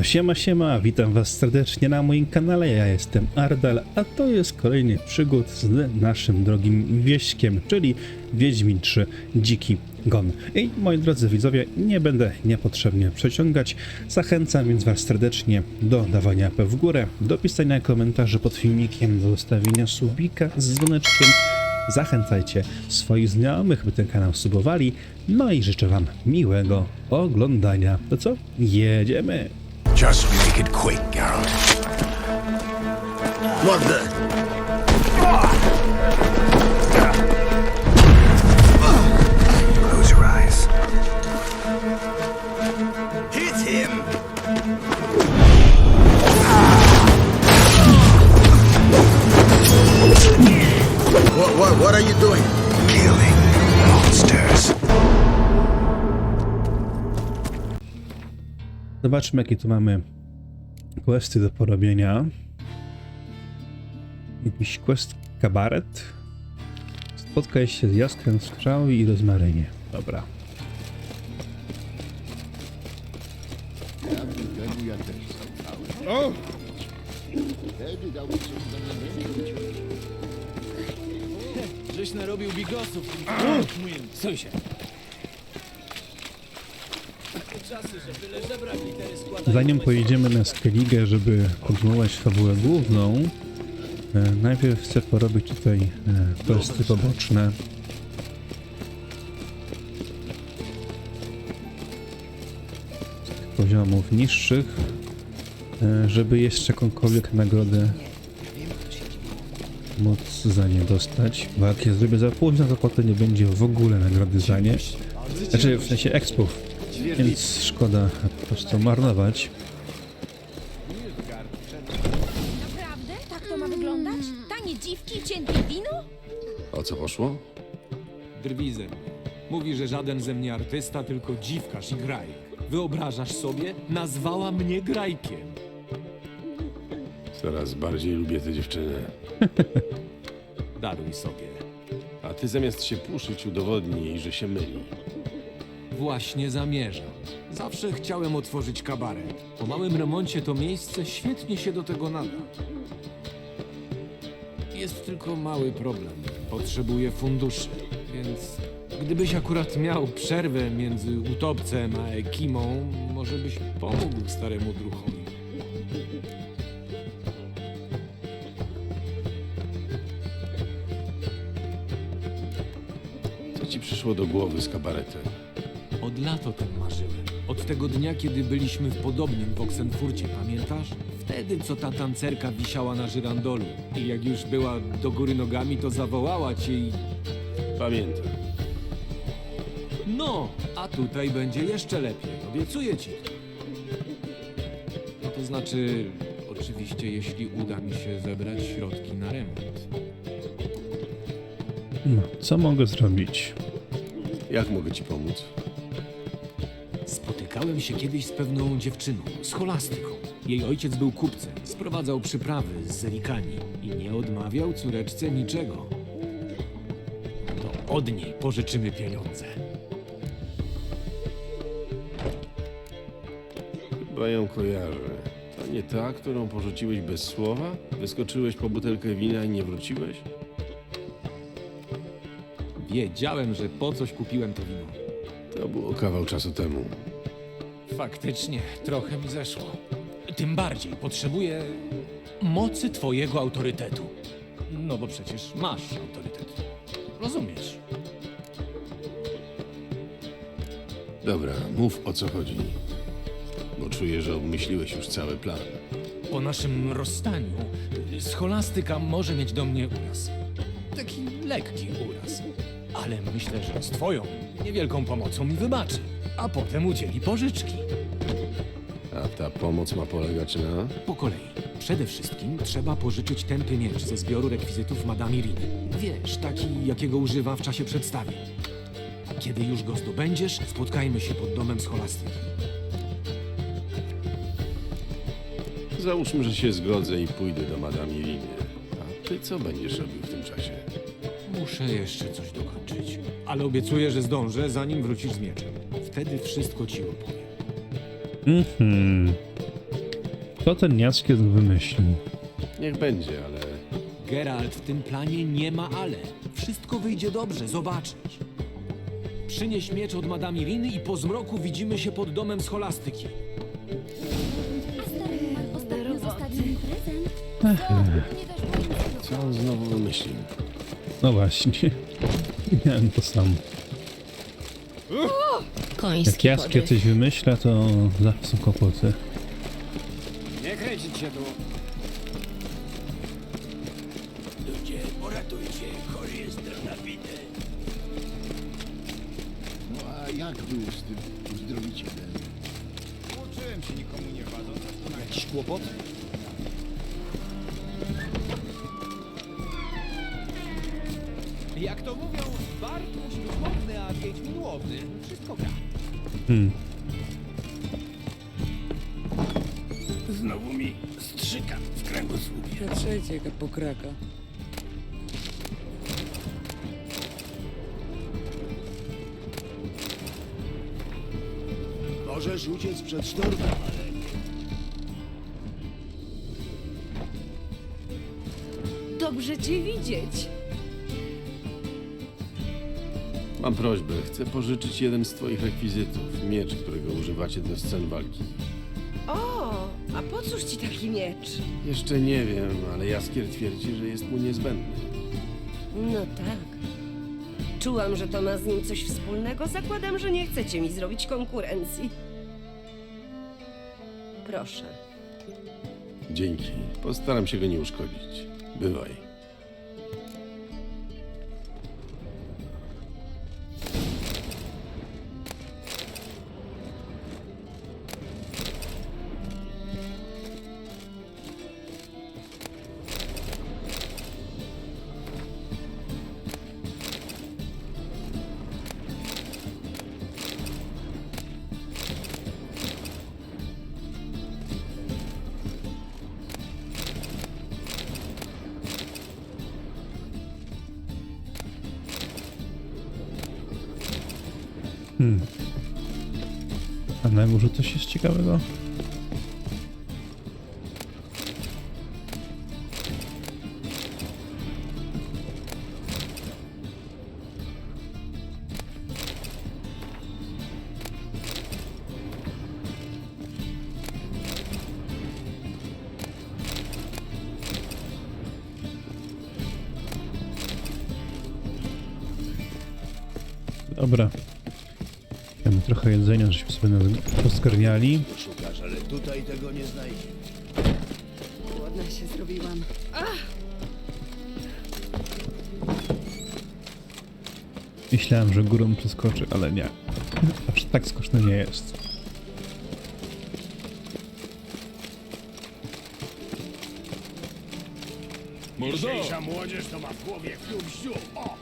No siema, siema, witam was serdecznie na moim kanale, ja jestem Ardal, a to jest kolejny przygód z naszym drogim wieśkiem, czyli Wiedźmin 3 Dziki Gon. I moi drodzy widzowie, nie będę niepotrzebnie przeciągać, zachęcam więc was serdecznie do dawania łapy w górę, do pisania komentarzy pod filmikiem, do zostawienia subika z dzwoneczkiem, Zachęcajcie swoich znajomych, by ten kanał subowali. No i życzę Wam miłego oglądania. To co? Jedziemy! Just make it quick, Geralt. What the? Close your eyes. Hit him! What, what, what are you doing? Zobaczmy, jakie tu mamy questy do porobienia. Jakiś quest kabaret. Spotkaj się z jaskrem strzały i rozmarynie. Dobra. Żeś narobił bigosów. Suj się. Zanim pojedziemy na Skellige, żeby kontynuować fabułę główną, e, najpierw chcę porobić tutaj e, questy poboczne. Z tych poziomów niższych, e, żeby jeszcze jakąkolwiek nagrodę móc za nie dostać, bo jak je zrobię za późno, to potem nie będzie w ogóle nagrody za nie. Znaczy w sensie expów, więc szkoda po prostu marnować. Naprawdę? Tak to ma wyglądać? Tanie dziwki cienkie wino? O co poszło? Drwi ze mnie. Mówi, że żaden ze mnie artysta, tylko dziwkarz i grajk. Wyobrażasz sobie? Nazwała mnie grajkiem. Coraz bardziej lubię tę dziewczynę. Daruj sobie. A ty zamiast się puszyć, udowodnij jej, że się myli. Właśnie zamierzam. Zawsze chciałem otworzyć kabaret. Po małym remoncie to miejsce świetnie się do tego nada. Jest tylko mały problem. Potrzebuję funduszy, więc gdybyś akurat miał przerwę między utopcem a ekimą, może byś pomógł staremu druchowi. Co ci przyszło do głowy z kabaretem? Od lat o tym marzyłem. Od tego dnia, kiedy byliśmy w podobnym w Oksenfurcie, pamiętasz? Wtedy, co ta tancerka wisiała na żyrandolu. I jak już była do góry nogami, to zawołała cię i... Pamiętam. No, a tutaj będzie jeszcze lepiej. Obiecuję ci. No to znaczy, oczywiście, jeśli uda mi się zebrać środki na remont. No, co mogę zrobić? Jak mogę ci pomóc? Spotykałem się kiedyś z pewną dziewczyną, scholastyką. Jej ojciec był kupcem, sprowadzał przyprawy z Zerikani i nie odmawiał córeczce niczego. To od niej pożyczymy pieniądze. Chyba ją kojarzę. To nie ta, którą porzuciłeś bez słowa? Wyskoczyłeś po butelkę wina i nie wróciłeś? Wiedziałem, że po coś kupiłem to wino. To było kawał czasu temu. Faktycznie, trochę mi zeszło. Tym bardziej potrzebuję mocy twojego autorytetu. No bo przecież masz autorytet. Rozumiesz? Dobra, mów o co chodzi. Bo czuję, że obmyśliłeś już cały plan. Po naszym rozstaniu scholastyka może mieć do mnie uraz. Taki lekki uraz. Ale myślę, że z twoją niewielką pomocą mi wybaczy. A potem udzieli pożyczki. A ta pomoc ma polegać na... Po kolei. Przede wszystkim trzeba pożyczyć tępy miecz ze zbioru rekwizytów Madame Iriny. Wiesz, taki, jakiego używa w czasie przedstawień. Kiedy już go zdobędziesz, spotkajmy się pod domem scholastyki. Załóżmy, że się zgodzę i pójdę do Madame Iriny. A ty co będziesz robił w tym czasie? Muszę jeszcze coś dokończyć. Ale obiecuję, że zdążę, zanim wrócisz z mieczem. Wtedy wszystko ci opowiem. Mhm. Co ten Jaskier wymyślił? Niech będzie, ale Geralt, w tym planie nie ma ale. Wszystko wyjdzie dobrze, zobaczysz. Przynieś miecz od Madame Iriny i po zmroku widzimy się pod domem scholastyki. Ostatnio zostawił mi prezent. Nie co on znowu wymyślił? No właśnie. Miałem to samo. Koński Jak Jaskier coś wymyśla, to zawsze są kłopoty. Nie kręcić się tu. Ludzie, poratujcie, chory jestem nabity. No a jak był z tym uzdrowicielem? Uczyłem się nikomu nie wadząc. Jakiś kłopot? Jak to mówią, Bartuś duchowny, a Wiedźmin łowny. Wszystko gra. Hmm. Znowu mi strzyka w kręgosłupie. Patrzcie, pokraka. Możesz uciec przed sztormem, ale Dobrze cię widzieć. Mam prośbę, chcę pożyczyć jeden z twoich rekwizytów. Miecz, którego używacie do scen walki. O, a po cóż ci taki miecz? Jeszcze nie wiem, ale Jaskier twierdzi, że jest mu niezbędny. No tak. Czułam, że to ma z nim coś wspólnego. Zakładam, że nie chcecie mi zrobić konkurencji. Proszę. Dzięki. Postaram się go nie uszkodzić. Bywaj. Dobra. Mamy trochę jedzenia, żeśmy sobie nas poskarniali. szukasz, ale tutaj tego nie znajdziesz. Głodna się zrobiłam. Myślałem, że górą przeskoczy, ale nie. Aż tak skoczny nie jest. Dzisiejsza młodzież to ma w głowie fiu O!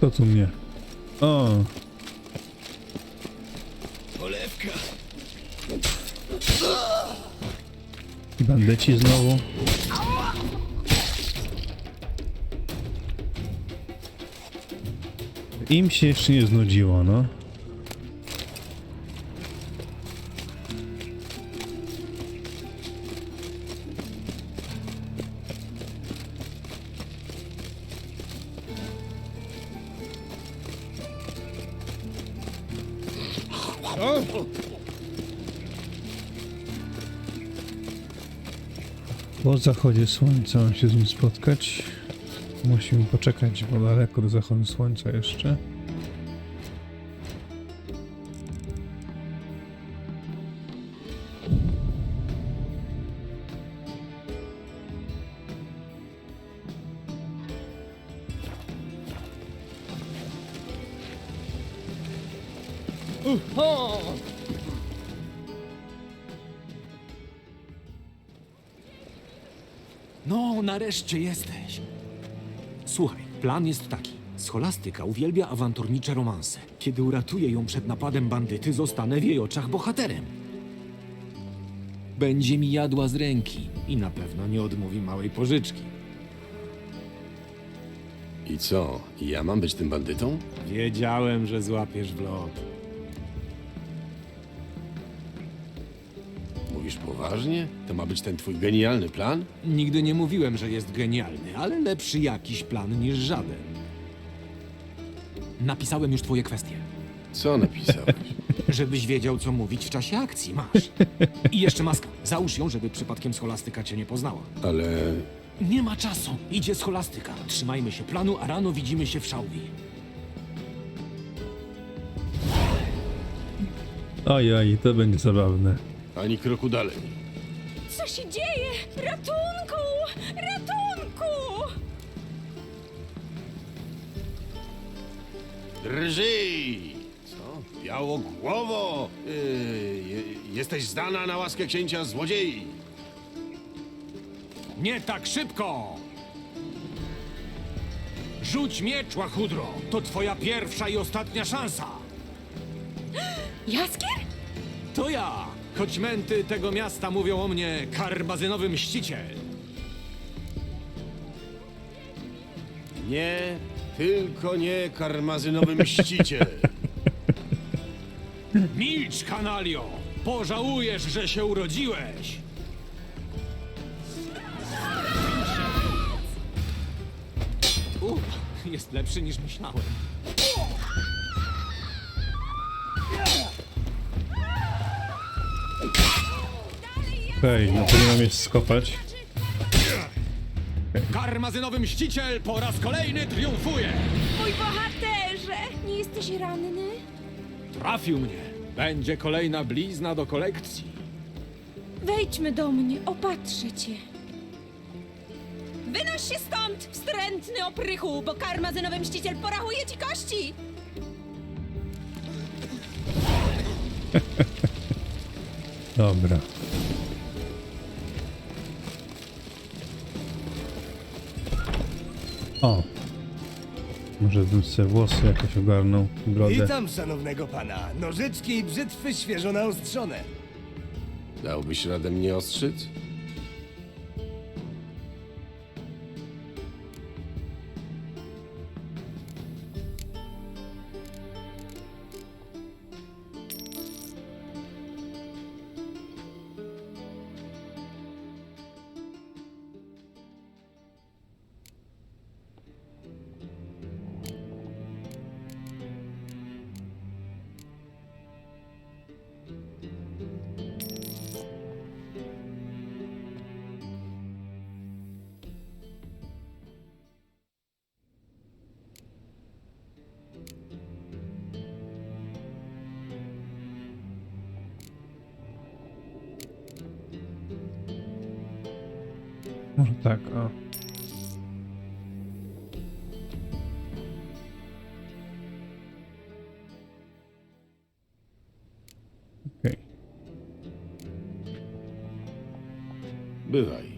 To tu mnie. O, Polewka. i bandyci znowu. Im się jeszcze nie znudziło, no. Po zachodzie słońca mam się z nim spotkać. Musimy poczekać, bo daleko do zachodu słońca jeszcze. No, nareszcie jesteś. Słuchaj, plan jest taki. Scholastyka uwielbia awanturnicze romanse. Kiedy uratuję ją przed napadem bandyty, zostanę w jej oczach bohaterem. Będzie mi jadła z ręki i na pewno nie odmówi małej pożyczki. I co? Ja mam być tym bandytą? Wiedziałem, że złapiesz w lot. Poważnie? To ma być ten twój genialny plan? Nigdy nie mówiłem, że jest genialny, ale lepszy jakiś plan niż żaden. Napisałem już twoje kwestie. Co napisałeś? Żebyś wiedział, co mówić w czasie akcji. Masz. I jeszcze maska. Załóż ją, żeby przypadkiem scholastyka cię nie poznała. Ale Nie ma czasu. Idzie scholastyka. Trzymajmy się planu, a rano widzimy się w szałwi. Oj, oj, to będzie zabawne. Ani kroku dalej. Co się dzieje? Ratunku! Ratunku! Drżyj! Co? Białogłowo! Yy, je, jesteś zdana na łaskę księcia złodziei. Nie tak szybko! Rzuć miecz, łachudro! To twoja pierwsza i ostatnia szansa! Jaskier? To ja! Choć męty tego miasta mówią o mnie karmazynowy mściciel. Nie, tylko nie karmazynowy mściciel. Milcz, kanalio! Pożałujesz, że się urodziłeś! Uff, jest lepszy niż myślałem. Okej, no to nie mam jest skopać. Karmazynowy mściciel po raz kolejny triumfuje! Mój bohaterze! Nie jesteś ranny? Trafił mnie! Będzie kolejna blizna do kolekcji. Wejdźmy do mnie, opatrzę cię. Wynoś się stąd, wstrętny oprychu, bo karmazynowy mściciel porachuje ci kości! Dobra. O! Może bym sobie włosy jakoś ogarnął, brodę. Witam szanownego pana. Nożyczki i brzytwy świeżo naostrzone. Dałbyś radę mnie ostrzyc? Tak, o. Okej. Bywaj.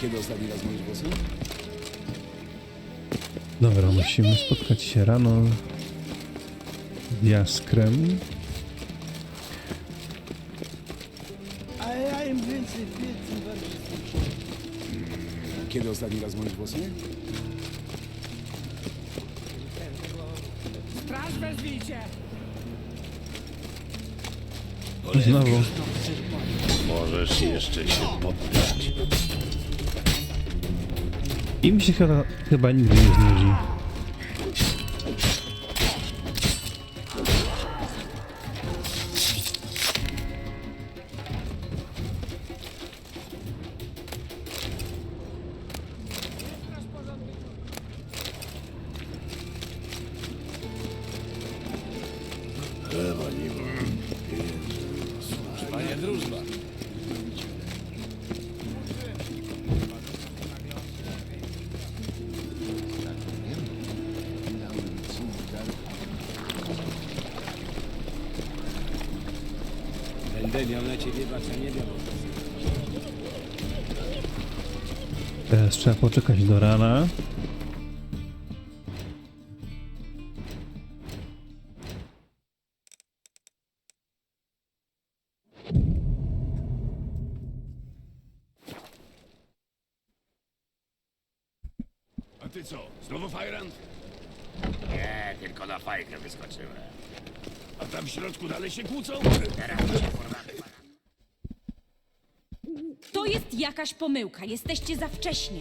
Kiedy ostatni raz myłeś włosy? Dobra, musimy spotkać się rano z Jaskrem. A ja im więcej wie, tym bardziej Kiedy ostatni raz myłeś włosy? Straż wezwijcie! Znowu. Możesz jeszcze się poddać. Im się chyba, chyba nigdy nie znudzi. Na ciebie baczenie białe. Teraz trzeba poczekać do rana. ty co, znowu fajrant? Nie, tylko na fajkę wyskoczyłem. A tam w środku dalej się kłócą? Teraz się kurwa To jest jakaś pomyłka. Jesteście za wcześnie.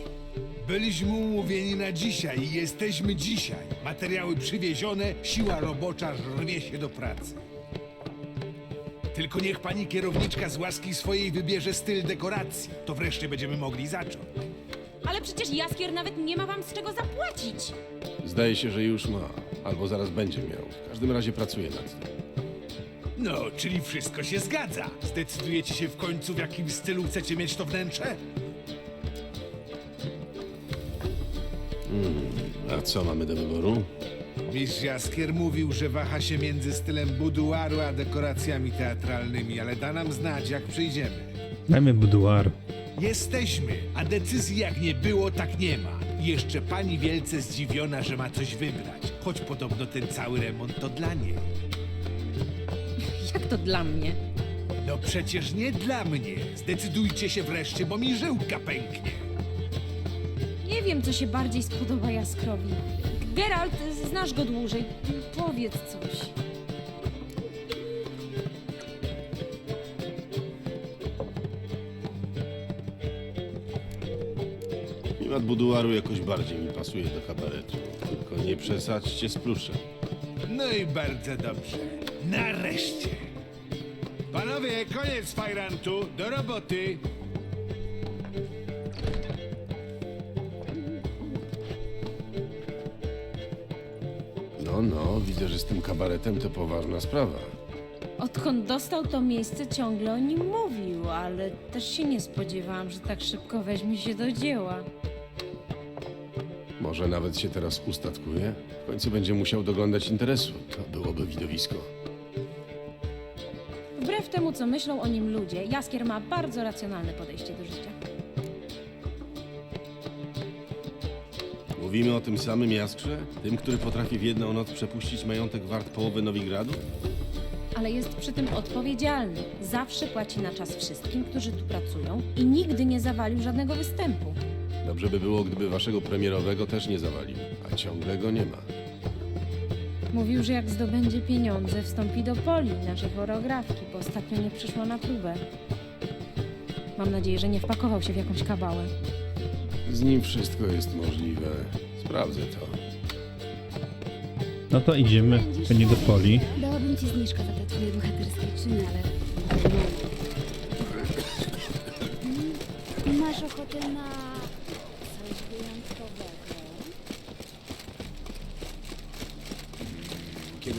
Byliśmy umówieni na dzisiaj i jesteśmy dzisiaj. Materiały przywiezione, siła robocza rwie się do pracy. Tylko niech pani kierowniczka z łaski swojej wybierze styl dekoracji. To wreszcie będziemy mogli zacząć. Ale przecież Jaskier nawet nie ma wam z czego zapłacić. Zdaje się, że już ma. Albo zaraz będzie miał. W każdym razie pracuje nad tym. No, czyli wszystko się zgadza. Zdecydujecie się w końcu, w jakim stylu chcecie mieć to wnętrze? A co mamy do wyboru? Mistrz Jaskier mówił, że waha się między stylem buduaru a dekoracjami teatralnymi, ale da nam znać, jak przyjdziemy. Dajmy buduar. Jesteśmy, a decyzji jak nie było, tak nie ma. I jeszcze pani wielce zdziwiona, że ma coś wybrać, choć podobno ten cały remont to dla niej. Jak to dla mnie? No przecież nie dla mnie. Zdecydujcie się wreszcie, bo mi żyłka pęknie. Nie wiem, co się bardziej spodoba Jaskrowi. Geralt, znasz go dłużej. Powiedz coś. Klimat buduaru jakoś bardziej mi pasuje do kabaretu. Tylko nie przesadźcie z pluszem. No i bardzo dobrze. Nareszcie. Panowie, koniec fajrantu. Do roboty. No, no, widzę, że z tym kabaretem to poważna sprawa. Odkąd dostał to miejsce, ciągle o nim mówił, ale też się nie spodziewałam, że tak szybko weźmie się do dzieła. Może nawet się teraz ustatkuje? W końcu będzie musiał doglądać interesu. To byłoby widowisko. Temu, co myślą o nim ludzie, Jaskier ma bardzo racjonalne podejście do życia. Mówimy o tym samym Jaskrze? Tym, który potrafi w jedną noc przepuścić majątek wart połowy Nowigradu? Ale jest przy tym odpowiedzialny. Zawsze płaci na czas wszystkim, którzy tu pracują i nigdy nie zawalił żadnego występu. Dobrze by było, gdyby waszego premierowego też nie zawalił, a ciągle go nie ma. Mówił, że jak zdobędzie pieniądze, wstąpi do poli naszej choreografki, bo ostatnio nie przyszła na próbę. Mam nadzieję, że nie wpakował się w jakąś kabałę. Z nim wszystko jest możliwe. Sprawdzę to. No to idziemy pewnie do poli. Dałabym ci zniżkę za te twoje bohaterskie czyny, ale... Mm, Masz ochotę na coś wyjątkowego? Kiedy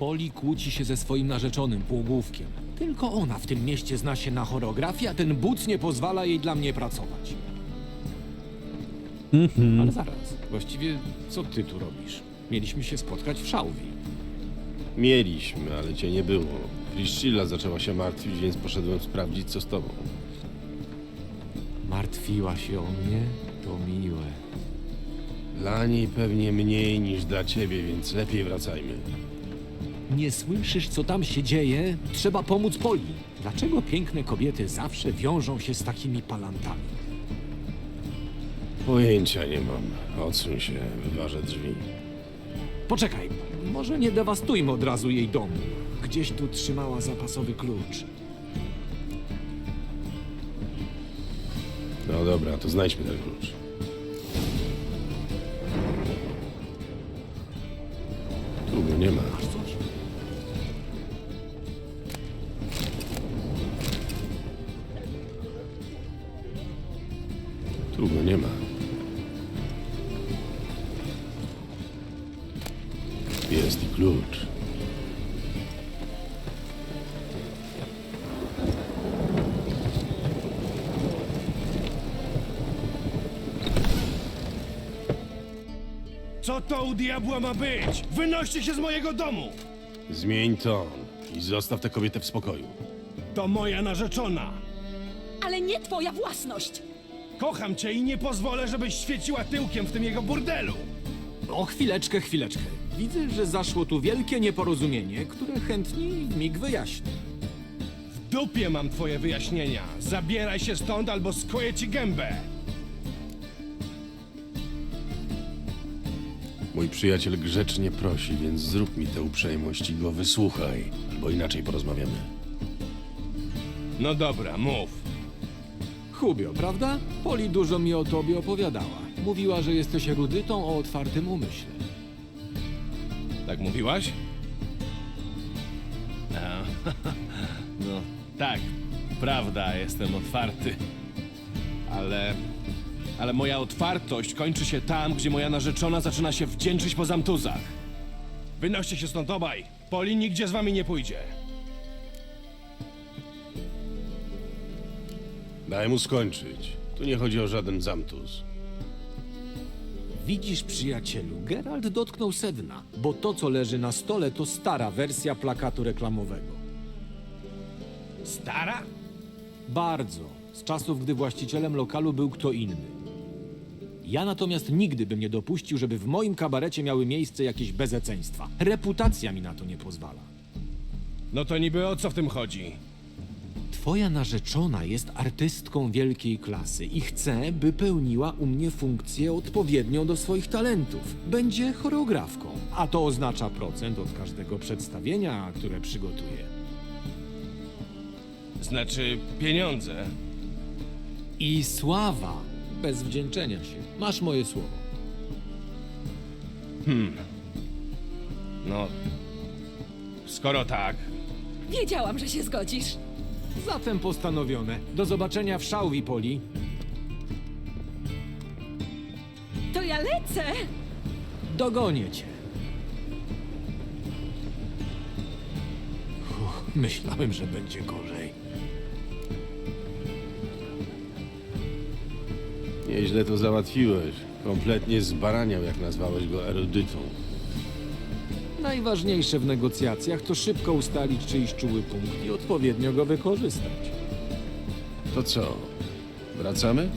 Poli kłóci się ze swoim narzeczonym półgłówkiem. Tylko ona w tym mieście zna się na choreografii, a ten buc nie pozwala jej dla mnie pracować. Ale zaraz, właściwie co ty tu robisz? Mieliśmy się spotkać w Szałwi. Mieliśmy, ale cię nie było. Priscilla zaczęła się martwić, więc poszedłem sprawdzić, co z tobą. Martwiła się o mnie? To miłe. Dla niej pewnie mniej niż dla ciebie, więc lepiej wracajmy. Nie słyszysz, co tam się dzieje? Trzeba pomóc Poli. Dlaczego piękne kobiety zawsze wiążą się z takimi palantami? Pojęcia nie mam. Odsuń się, wyważę drzwi. Poczekaj, może nie dewastujmy od razu jej domu. Gdzieś tu trzymała zapasowy klucz. No dobra, to znajdźmy ten klucz. Tu go nie ma. To u diabła ma być? Wynoście się z mojego domu! Zmień ton i zostaw tę kobietę w spokoju. To moja narzeczona. Ale nie twoja własność! Kocham cię i nie pozwolę, żebyś świeciła tyłkiem w tym jego burdelu. O, chwileczkę, chwileczkę. Widzę, że zaszło tu wielkie nieporozumienie, które chętnie w mig wyjaśnię. W dupie mam twoje wyjaśnienia. Zabieraj się stąd albo skoję ci gębę. Mój przyjaciel grzecznie prosi, więc zrób mi tę uprzejmość i go wysłuchaj, albo inaczej porozmawiamy. No dobra, mów. Hubio, prawda? Poli dużo mi o tobie opowiadała. Mówiła, że jesteś erudytą o otwartym umyśle. Tak mówiłaś? No, tak, prawda, jestem otwarty. Ale. Ale moja otwartość kończy się tam, gdzie moja narzeczona zaczyna się wdzięczyć po zamtuzach. Wynoście się stąd obaj. Poli nigdzie z wami nie pójdzie. Daj mu skończyć. Tu nie chodzi o żaden zamtus. Widzisz, przyjacielu, Geralt dotknął sedna, bo to, co leży na stole, to stara wersja plakatu reklamowego. Stara? Bardzo. Z czasów, gdy właścicielem lokalu był kto inny. Ja natomiast nigdy bym nie dopuścił, żeby w moim kabarecie miały miejsce jakieś bezeceństwa. Reputacja mi na to nie pozwala. No to niby o co w tym chodzi? Twoja narzeczona jest artystką wielkiej klasy i chce, by pełniła u mnie funkcję odpowiednią do swoich talentów. Będzie choreografką, a to oznacza procent od każdego przedstawienia, które przygotuje. Znaczy pieniądze. I sława, bez wdzięczenia się. Masz moje słowo. No. Skoro tak, Wiedziałam, że się zgodzisz. Zatem postanowione. Do zobaczenia w Szałwi, Poli. To ja lecę! Dogonię cię. Uff, myślałem, że będzie gorzej. Nieźle to załatwiłeś. Kompletnie zbaraniał, jak nazwałeś go erudytą. Najważniejsze w negocjacjach to szybko ustalić czyjś czuły punkt i odpowiednio go wykorzystać. To co? Wracamy?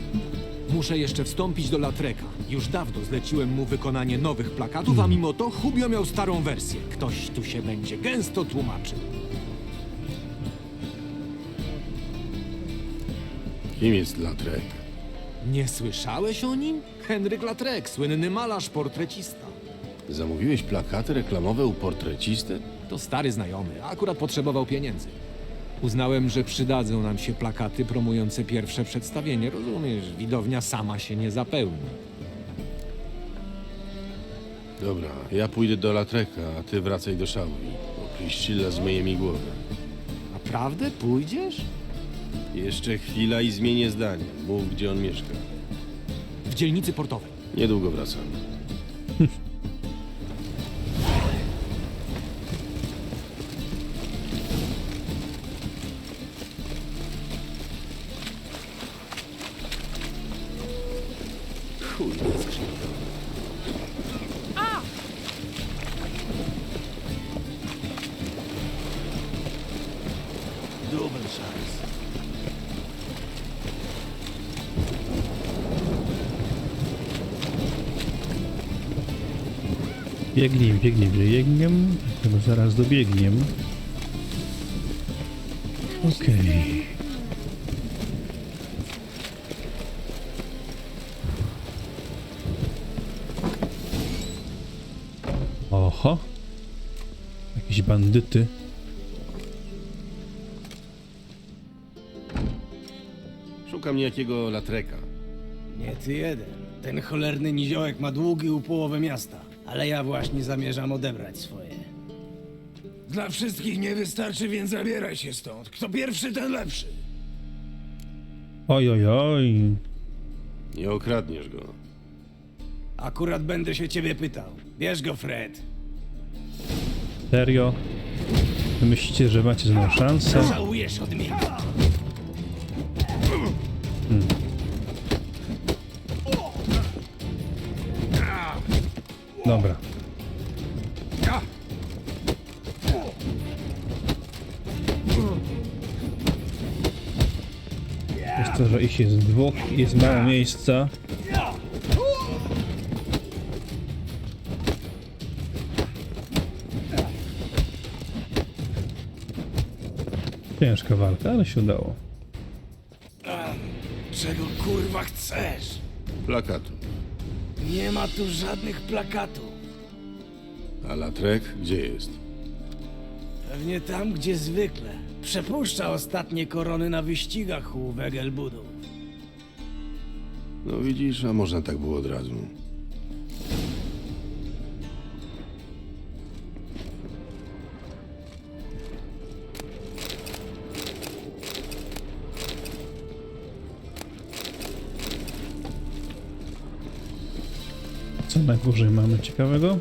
Muszę jeszcze wstąpić do Latreka. Już dawno zleciłem mu wykonanie nowych plakatów, a mimo to Hubio miał starą wersję. Ktoś tu się będzie gęsto tłumaczył. Kim jest Latrek? Nie słyszałeś o nim? Henryk Latrek, słynny malarz, portrecista. Zamówiłeś plakaty reklamowe u portrecisty? To stary znajomy, akurat potrzebował pieniędzy. Uznałem, że przydadzą nam się plakaty promujące pierwsze przedstawienie. Rozumiesz, widownia sama się nie zapełni. Dobra, ja pójdę do Latreka, a ty wracaj do Szałwi, bo Priscilla zmyje mi głowę. Naprawdę pójdziesz? Jeszcze chwila i zmienię zdanie. Mów, gdzie on mieszka. W dzielnicy portowej. Niedługo wracam. Biegniem, biegnie, biegiem. Chyba zaraz dobiegiem. Okej. Oho. Jakieś bandyty. Szukam niejakiego Latreka. Nie ty jeden. Ten cholerny niziołek ma długi u połowy miasta. Ale ja właśnie zamierzam odebrać swoje. Dla wszystkich nie wystarczy, więc zabieraj się stąd. Kto pierwszy, ten lepszy. Oj, oj, oj. Nie okradniesz go. Akurat będę się ciebie pytał. Bierz go, Fred. Serio? Wy Myślicie, że macie ze mną szansę? Żałujesz odmiany. Dobra. to, że ich jest dwóch i jest mało miejsca. Ciężka walka, ale się udało. Czego kurwa chcesz? Plakatu. Nie ma tu żadnych plakatów. A Latrek gdzie jest? Pewnie tam, gdzie zwykle. Przepuszcza ostatnie korony na wyścigach u Wegelbudów. No widzisz, a można tak było od razu. Na górze mamy ciekawego?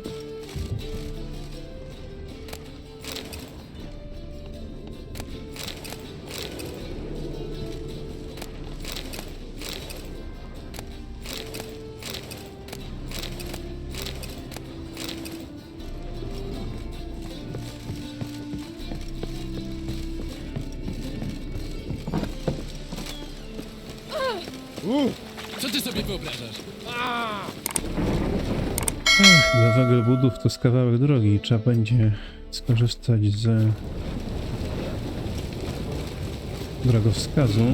Co ty sobie wyobrażasz? Do Wegelbudów to z kawałek drogi i trzeba będzie skorzystać z drogowskazu.